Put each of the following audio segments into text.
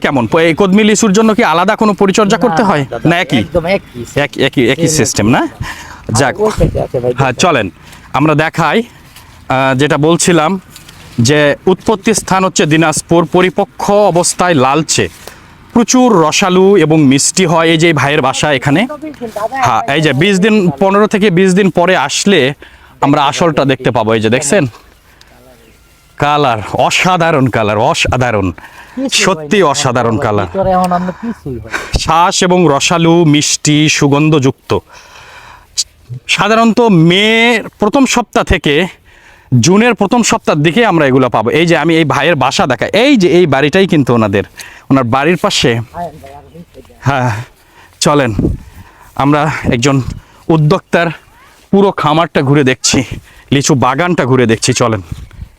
কেমন? এই কদমি লিচুর জন্য কি আলাদা কোনো পরিচর্যা করতে হয়? না একই? একই একই সিস্টেম না? যাক। হ্যাঁ চলেন। আমরা দেখাই যেটা বলছিলাম যে উৎপত্তি স্থান হচ্ছে দিনাজপুর পরিপক্ষ অবস্থায় লালচে। প্রচুর রসালু এবং মিষ্টি হয় এই যে ভাইয়ের বাসা এখানে। হ্যাঁ এই যে বিশ দিন পনেরো থেকে বিশ দিন পরে আসলে আমরা আসলটা দেখতে পাবো এই যে দেখছেন? কালার অসাধারণ কালার অসাধারণ সত্যি অসাধারণ কালার। শ্বাস এবং রসালু মিষ্টি সুগন্ধযুক্ত। সাধারণত মে প্রথম সপ্তাহ থেকে জুনের প্রথম সপ্তাহের দিকে আমরা এগুলো পাবো। এই যে আমি এই ভাইয়ের বাসা দেখা এই যে এই বাড়িটাই কিন্তু ওনাদের। ওনার বাড়ির পাশে। হ্যাঁ চলেন আমরা একজন উদ্যোক্তার পুরো খামারটা ঘুরে দেখছি লিচু বাগানটা ঘুরে দেখছি চলেন।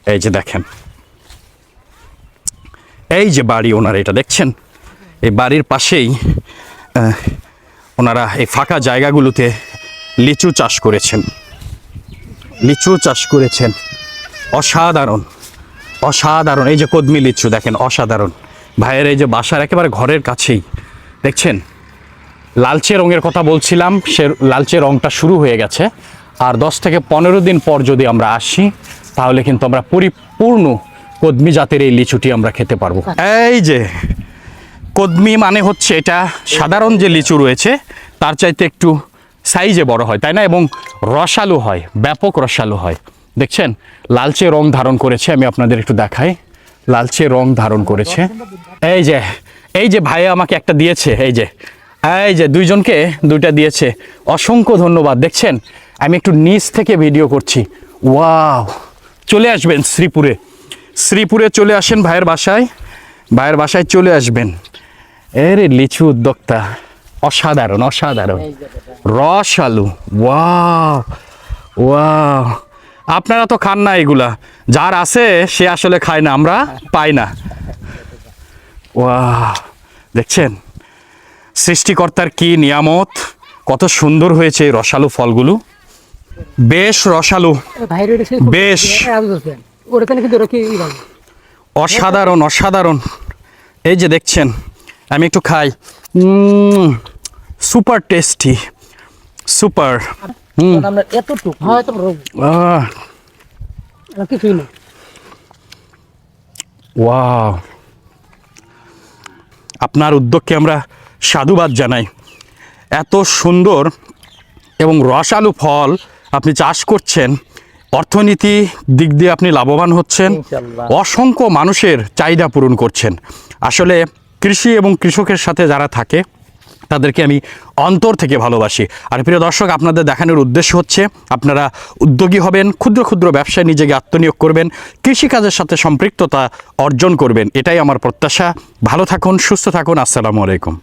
এই যে দেখেন। এই যে বাড়ি ওনার, এটা দেখছেন? এই বাড়ির পাশেই ওনারা এই ফাঁকা জায়গাগুলোতে লিচু চাষ করেছেন। লিচু চাষ করেছেন। অসাধারণ। অসাধারণ। এই যে কদমি লিচু, দেখেন, অসাধারণ। ভাইয়ের এই যে বাসার একেবারে ঘরের কাছেই, দেখছেন? লালচে রঙের কথা বলছিলাম, সে লালচে রঙটা শুরু হয়ে গেছে। আর দশ থেকে পনেরো দিন পর যদি আমরা আসি তাহলে কিন্তু আমরা পরিপূর্ণ কদমি জাতের এই লিচুটি আমরা খেতে পারব। এই যে, কদমি মানে হচ্ছে এটা সাধারণ যে লিচু রয়েছে, তার চাইতে একটু সাইজে বড় হয়, তাই না? এবং রসালো হয়, ব্যাপক রসালো হয়। দেখছেন? লালচে রং ধারণ করেছে, আমি আপনাদের একটু দেখাই। লালচে রং ধারণ করেছে। এই যে এই যে ভাই আমাকে একটা দিয়েছে, এই যে এই যে দুইজনকে দুইটা দিয়েছে। অসংখ্য ধন্যবাদ। দেখছেন? আমি একটু নিচ থেকে ভিডিও করছি। ওয়াও! চলে আসবেন শ্রীপুরে। শ্রীপুরে চলে আসেন ভাইয়ের বাসায়। ভাইয়ের বাসায় চলে আসবেন। এরে লিচু উদ্যোক্তা, অসাধারণ অসাধারণ। রস আলু, ওয়াও আপনারা তো খান না এগুলা। যার আছে, সে আসলে খায় না, আমরা পাই না। ওয়া দেখছেন? সৃষ্টিকর্তার কি নিয়ামত, কত সুন্দর হয়েছে রসালো ফলগুলো। বেশ রসালো। বেশ। অসাধারণ অসাধারণ। এই যে দেখছেন আমি একটু খাই। Super tasty super. ওয়াও। আপনার উদ্যোগকে আমরা সাধুবাদ জানাই। এত সুন্দর এবং রসালো ফল আপনি চাষ করছেন অর্থনীতি দিক দিয়ে আপনি লাভবান হচ্ছেন অসংখ্য মানুষের চাহিদা পূরণ করছেন। আসলে কৃষি এবং কৃষকের সাথে যারা থাকে তাদেরকে আমি অন্তর থেকে ভালোবাসি। আর প্রিয় দর্শক আপনাদের দেখানোর উদ্দেশ্য হচ্ছে আপনারা উদ্যোগী হবেন ক্ষুদ্র ক্ষুদ্র ব্যবসায় নিজেকে আত্মনিয়োগ করবেন কৃষিকাজের সাথে সম্পৃক্ততা অর্জন করবেন এটাই আমার প্রত্যাশা। ভালো থাকুন সুস্থ থাকুন আসসালামু আলাইকুম।